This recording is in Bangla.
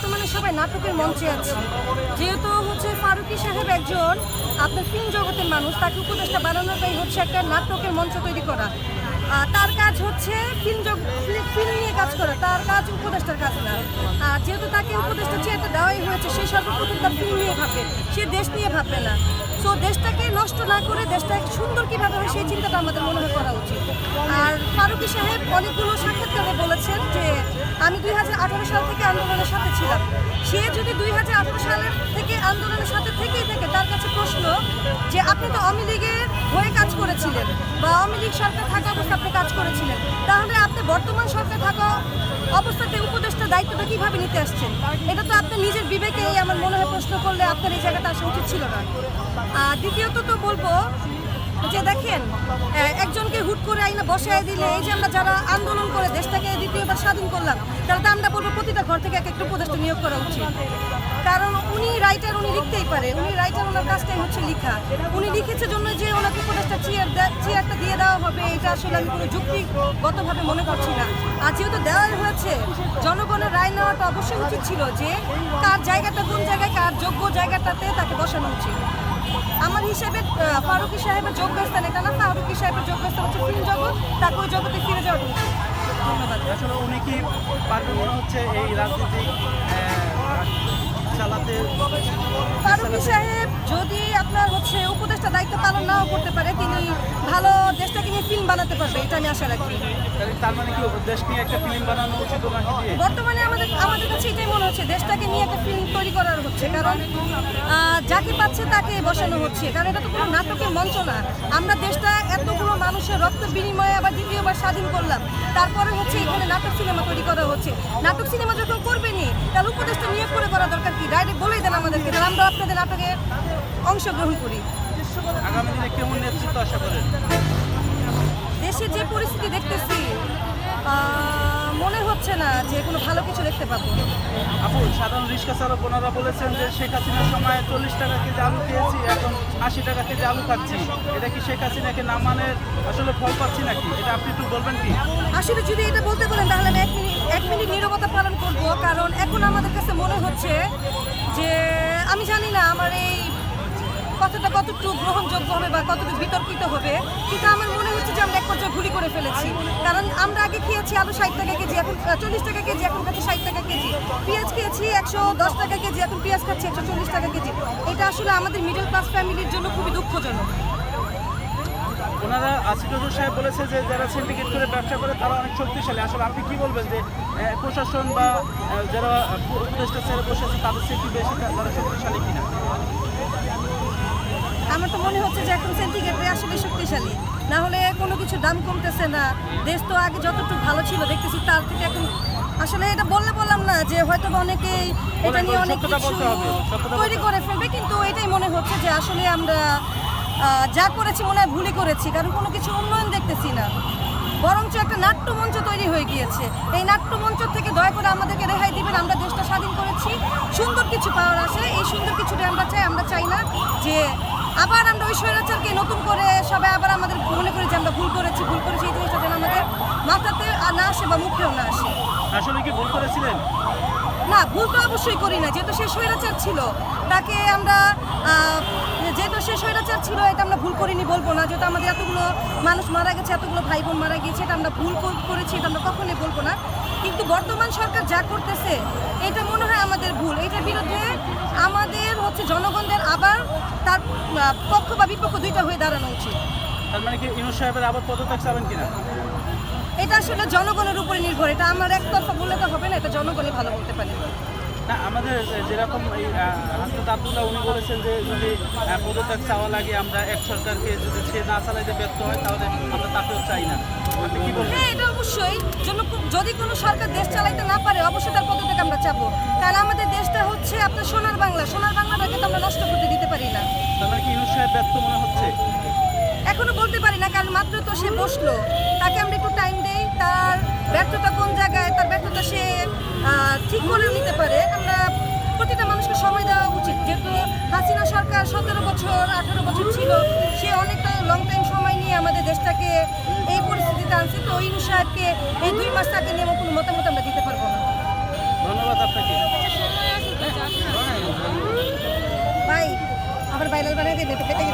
বর্তমানে সবাই নাটকের মঞ্চে আছে। যেহেতু হচ্ছে ফারুকি সাহেব একজন আপনার ফিল্ম জগতের মানুষ, তাকে উপদেষ্টা বানানোটাই হচ্ছে একটা নাটকের মঞ্চ তৈরি করা। আর তার কাজ হচ্ছে ফিল্ম ফিল্ম নিয়ে কাজ করা, তার কাজ উপদেষ্টার কাজ না। আর যেহেতু তাকে উপদেষ্টা চেয়ারটা দেওয়াই হয়েছে, সে সর্বপ্রথম তার ফিল্ম নিয়ে ভাববে সে দেশ নিয়ে ভাববে না। সো দেশটাকে নষ্ট না করে দেশটাকে সুন্দর কীভাবে হয় সেই চিন্তাটা আমাদের মনে হয় করা উচিত। আর ফারুকি সাহেব অনেকগুলো সাক্ষাৎকারে বলেছেন যে, আমি দুই হাজার আঠারো সাল থেকে আন্দোলনের সাথে ছিলাম। সে যদি দুই হাজার আঠেরো সালের থেকে আন্দোলনের সাথে থেকেই থাকে, তার কাছে প্রশ্ন যে, আপনি তো আওয়ামী লীগের হয়ে কাজ করেছিলেন বা আওয়ামী লীগ সরকার থাকা অবস্থা আপনি কাজ করেছিলেন। তাহলে আপনি বর্তমান সরকার থাকা অবস্থাতে উপদেষ্টা দায়িত্বটা কীভাবে নিতে আসছেন? এটা তো আপনার নিজের বিবেকেই আমার মনে হয় প্রশ্ন করলে আপনার এই জায়গাটা আসা উচিত ছিল না। আর দ্বিতীয়ত তো বলব যে দেখেন একজনকে হুট করে আইনা বসায় দিলে এই যে আমরা যারা আন্দোলন করে দেশটাকে দ্বিতীয়বার স্বাধীন করলাম, তাহলে তো আমরা বলব প্রতিটা ঘর থেকে এক একটা উপদেষ্টা নিয়োগ করা উচিত। কারণ উনি রাইটার উনি লিখতেই পারে, উনি রাইটার ওনার কাজটাই হচ্ছে লেখা। উনি লিখেছে জন্য যে ওনাকে উপদেষ্টা চেয়ারটা দিয়ে দেওয়া হবে এটা আসলে আমি কোনো যুক্তিগতভাবে মনে করছি না। আর যেহেতু দেওয়াই হয়েছে জনগণের রায় নেওয়াটা অবশ্যই উচিত ছিল যে কার জায়গাটা কোন জায়গায় কার যোগ্য জায়গাটাতে তাকে বসানো উচিত। আমার হিসাবে ফারুকি সাহেবের যোগ্য স্থান এটা না ফারুকি সাহেবের যোগ্য স্থান হচ্ছে ফিল্ম জগৎ তাকে ওই জগতে ফিরে যাওয়া উচিত। ধন্যবাদ। আসলে উনি কি পারবে মনে হচ্ছে এই রাজনীতি চালাতে? ফারুকি সাহেব যদি আপনার হচ্ছে উপদেষ্টা দায়িত্ব পালন নাও করতে পারে তিনি ভালো দেশটাকে নিয়ে ফিল্ম বানাতে পারবে এটা আমি আশা রাখি। তার মানে কি দেশ নিয়ে একটা ফিল্ম বানানো উচিত বর্তমানে আমাদের আমাদের কাছে এটাই মনে হচ্ছে দেশটাকে নিয়ে একটা ফিল্ম তৈরি করার হচ্ছে কারণ যাকে পাচ্ছে তাকে বসানো হচ্ছে কারণ এটা তো কোনো নাটকের মঞ্চ না। আমরা দেশটা এতগুলো মানুষের রক্ত বিনিময়ে আবার দ্বিতীয়বার স্বাধীন করলাম তারপরে হচ্ছে এখানে নাটক সিনেমা তৈরি করা হচ্ছে। নাটক সিনেমা যখন করবেনি তাহলে উপদেশটা নিয়োগ করে করা দরকার কি? ডাইরেক্ট বলেই দেন আমাদেরকে আমরা আপনাদের নাটকে অংশগ্রহণ করি। আগামী দিনে কেমন নেতৃত্ব আশা করেন? দেশে যে পরিস্থিতি দেখতেছি মনে হচ্ছে না যে কোনো ভালো কিছু দেখতে পাবো। আপু সাধারণ রিক্সা চালক ওনারা বলেছেন যে শেখ হাসিনার সময় চল্লিশ টাকা কেজি আলু খেয়েছি এখন আশি টাকা কেজি আলু খাচ্ছি। এটা কি শেখ হাসিনাকে না মানে আসলে ফল পাচ্ছি নাকি? এটা আপনি একটু বলবেন কি? আসলে যদি এটা বলতে বলেন তাহলে আমি এক মিনিট এক মিনিট নীরবতা পালন করব কারণ এখন আমাদের কাছে মনে হচ্ছে যে আমি জানি না আমার কথাটা কতটুকু গ্রহণযোগ্য হবে বা কতটুকু বিতর্কিত হবে, কিন্তু আমার মনে হচ্ছে যে আমরা এক পর্যায়ে ভুলই করে ফেলেছি। কারণ আমরা আগে খেয়েছি আলু ষাট টাকা কেজি, এখন চল্লিশ টাকা কেজি, এখন খাচ্ছি ষাট টাকা কেজি। পেঁয়াজ খেয়েছি একশো দশ টাকা কেজি, এখন পেঁয়াজ খাচ্ছি একশো চল্লিশ টাকা কেজি। এটা আসলে আমাদের মিডল ক্লাস ফ্যামিলির জন্য খুবই দুঃখজনক। ওনারা আসিফুর সাহেব বলেছে যে যারা সিন্ডিকেট করে ব্যবসা করে, তারা অনেক শক্তিশালী। আসলে আপনি কি বলবেন যে প্রশাসন বা যারা উপদেষ্টা ছেড়ে বসে আছে, তাদের কি বেশি, তারা শক্তিশালী কিনা? আমার তো মনে হচ্ছে যে এখন সেন্টিগ্রেড আসলে শক্তিশালী। না হলে কোনো কিছু দাম কমতেছে না। দেশ তো আগে যতটুকু ভালো ছিল দেখতেছি তার থেকে এখন আসলে এটা বললে বললাম না যে হয়তো অনেকেই এটা নিয়ে অনেক কিছু তৈরি করে ফেলবে কিন্তু এটাই মনে হচ্ছে যে আসলে আমরা যা করেছি মনে হয় ভুলই করেছি কারণ কোনো কিছু উন্নয়ন দেখতেছি না। বরঞ্চ একটা নাট্যমঞ্চ তৈরি হয়ে গিয়েছে। এই নাট্যমঞ্চ থেকে দয়া করে আমাদেরকে রেহাই দিবেন আমরা দেশটা স্বাধীন করেছি। সুন্দর কিছু পাওয়ার আছে এই সুন্দর কিছুটা আমরা চাই আমরা চাই না যে আবার আমরা ওই স্বৈরাচারকে নতুন করে সবাই আবার আমাদের মনে করি যে আমরা ভুল করেছি ভুল করেছি এই জিনিসটা যেন আমাদের মাথাতে আর না আসে বা মুখেও না আসে। আসলে কি ভুল করেছিলেন? না ভুল তো অবশ্যই করি না যেহেতু সে স্বৈরাচার ছিল। তাকে আমরা আহ, যেহেতু সে স্বৈরাচার ছিল এটা আমরা ভুল করিনি বলব না। যেহেতু আমাদের এতগুলো মানুষ মারা গেছে এতগুলো ভাই বোন মারা গিয়েছে এটা আমরা ভুল করেছি এটা আমরা কখনোই বলব না। কিন্তু বর্তমান সরকার যা করতেছে এটা মনে আমাদের ভুল এটার বিরুদ্ধে আমাদের হচ্ছে জনগণদের আবার তার পক্ষ বা বিপক্ষ দুইটা হয়ে দাঁড়ানো উচিত। তার মানে কি সাহেবের আবার পদত্যাগ চাবেন কিনা? এটা আসলে জনগণের উপরে নির্ভর এটা আমার এক একতরফা বললে তো হবে না এটা জনগণই ভালো বলতে পারে। না আমাদের যেরকম এই হাসনাত আবদুল্লাহ উনি বলেছেন যে যদি পদত্যাগ চাওয়া লাগে আমরা এক সরকারকে যদি সে না চালাইতে ব্যর্থ হয় তাহলে আমরা তাকেও চাই না। হ্যাঁ এটা অবশ্যই। যদি কোনো সরকার দেশ চালাইতে না পারে অবশ্যই তার পদত্যাগ আমরা চাবো। তাহলে আমাদের দেশটা হচ্ছে আপনার সোনার বাংলা। সোনার বাংলাটাকে তো আমরা নষ্ট করতে দিতে পারি না। মানে কি ইনু সাহেব ব্যর্থ মনে হচ্ছে? এখনও বলতে পারি না কারণ মাত্র তো সে বসল। তাকে আমরা একটু টাইম দেই তার ব্যর্থতা কোন জায়গায় তার ব্যর্থতা সে ঠিক করে নিতে পারে। আমরা প্রতিটা মানুষকে সময় দেওয়া উচিত। যেহেতু হাসিনা সরকার সতেরো বছর আঠেরো বছর ছিল সে অনেকটা লং টাইম সময় নিয়ে আমাদের দেশটাকে এই পরিস্থিতিতে আনছে। তো ওই সাহেবকে এই দুই মাস তাকে নিয়ে কোনো মতামত আমরা দিতে পারব না। ধন্যবাদ আপনাকে। ভাই আবার বাইরে বানাই দেবে পেটে